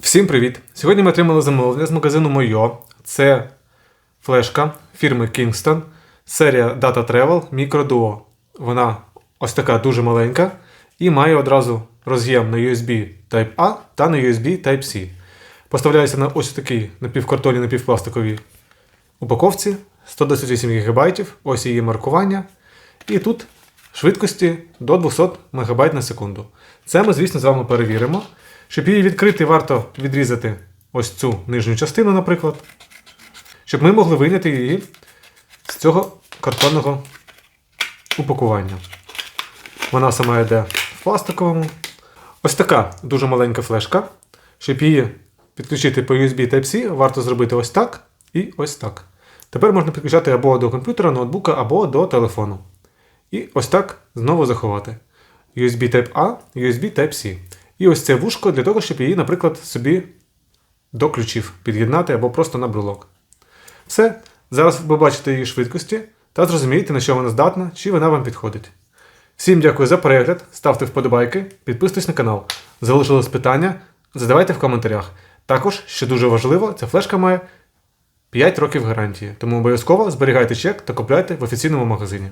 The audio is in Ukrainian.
Всім привіт! Сьогодні ми отримали замовлення з магазину Мойо. Це флешка фірми Kingston, серія Data Travel Micro Duo. Вона ось така дуже маленька і має одразу роз'єм на USB Type-A та на USB Type-C. Поставляється на ось такій напівкартонній напівпластиковій упаковці 128 ГБ, ось її маркування. І тут швидкості до 200 МБ на секунду. Це ми, звісно, з вами перевіримо. Щоб її відкрити, варто відрізати ось цю нижню частину, наприклад, щоб ми могли вийняти її з цього картонного упакування. Вона сама йде в пластиковому. Ось така дуже маленька флешка. Щоб її підключити по USB Type-C, варто зробити ось так і ось так. Тепер можна підключати або до комп'ютера, ноутбука, або до телефону. І ось так знову заховати. USB Type-A, USB Type-C. І ось це вушко для того, щоб її, наприклад, собі до ключів під'єднати або просто на брелок. Все. Зараз ви бачите її швидкості та зрозумієте, на що вона здатна, чи вона вам підходить. Всім дякую за перегляд, ставте вподобайки, підписуйтесь на канал. Залишилось питання, задавайте в коментарях. Також, що дуже важливо, ця флешка має 5 років гарантії, тому обов'язково зберігайте чек та купляйте в офіційному магазині.